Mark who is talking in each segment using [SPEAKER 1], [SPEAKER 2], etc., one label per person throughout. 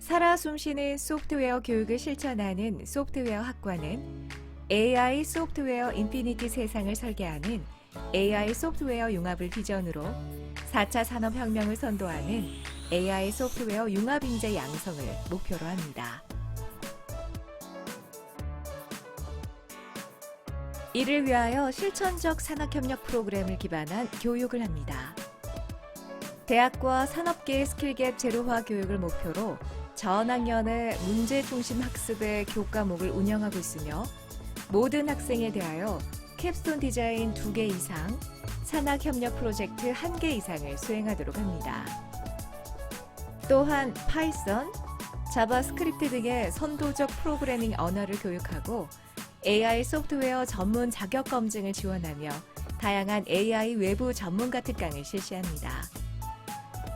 [SPEAKER 1] 살아 숨쉬는 소프트웨어 교육을 실천하는 소프트웨어 학과는 AI 소프트웨어 인피니티 세상을 설계하는 AI 소프트웨어 융합을 비전으로 4차 산업혁명을 선도하는 AI 소프트웨어 융합 인재 양성을 목표로 합니다. 이를 위하여 실천적 산학협력 프로그램을 기반한 교육을 합니다. 대학과 산업계의 스킬갭 제로화 교육을 목표로 전 학년의 문제 중심 학습의 교과목을 운영하고 있으며 모든 학생에 대하여 캡스톤 디자인 2개 이상, 산학 협력 프로젝트 1개 이상을 수행하도록 합니다. 또한 파이썬, 자바스크립트 등의 선도적 프로그래밍 언어를 교육하고 AI 소프트웨어 전문 자격 검증을 지원하며 다양한 AI 외부 전문가 특강을 실시합니다.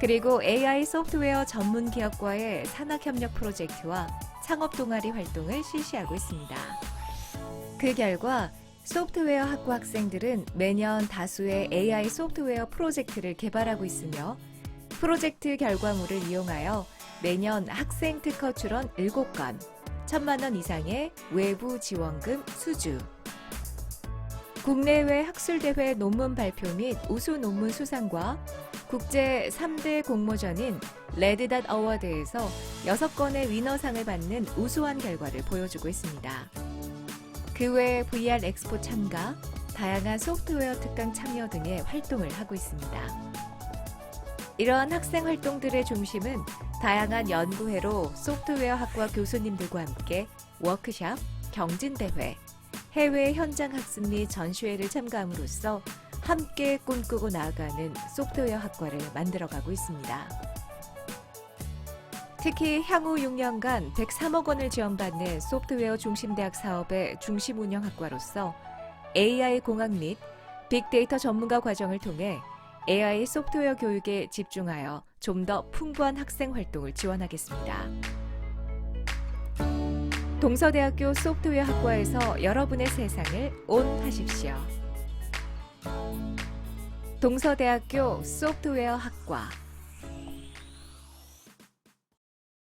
[SPEAKER 1] 그리고 AI 소프트웨어 전문 기업과의 산학협력 프로젝트와 창업 동아리 활동을 실시하고 있습니다. 그 결과 소프트웨어 학과 학생들은 매년 다수의 AI 소프트웨어 프로젝트를 개발하고 있으며 프로젝트 결과물을 이용하여 매년 학생 특허 출원 7건, 천만 원 이상의 외부 지원금 수주, 국내외 학술대회 논문 발표 및 우수 논문 수상과 국제 3대 공모전인 레드닷 어워드에서 6건의 위너상을 받는 우수한 결과를 보여주고 있습니다. 그 외 VR 엑스포 참가, 다양한 소프트웨어 특강 참여 등의 활동을 하고 있습니다. 이러한 학생 활동들의 중심은 다양한 연구회로 소프트웨어 학과 교수님들과 함께 워크샵, 경진대회, 해외 현장 학습 및 전시회를 참가함으로써 함께 꿈꾸고 나아가는 소프트웨어 학과를 만들어가고 있습니다. 특히 향후 6년간 103억 원을 지원받는 소프트웨어 중심대학 사업의 중심 운영 학과로서 AI 공학 및 빅데이터 전문가 과정을 통해 AI 소프트웨어 교육에 집중하여 좀 더 풍부한 학생 활동을 지원하겠습니다. 동서대학교 소프트웨어 학과에서 여러분의 세상을 온 하십시오. 동서대학교 소프트웨어 학과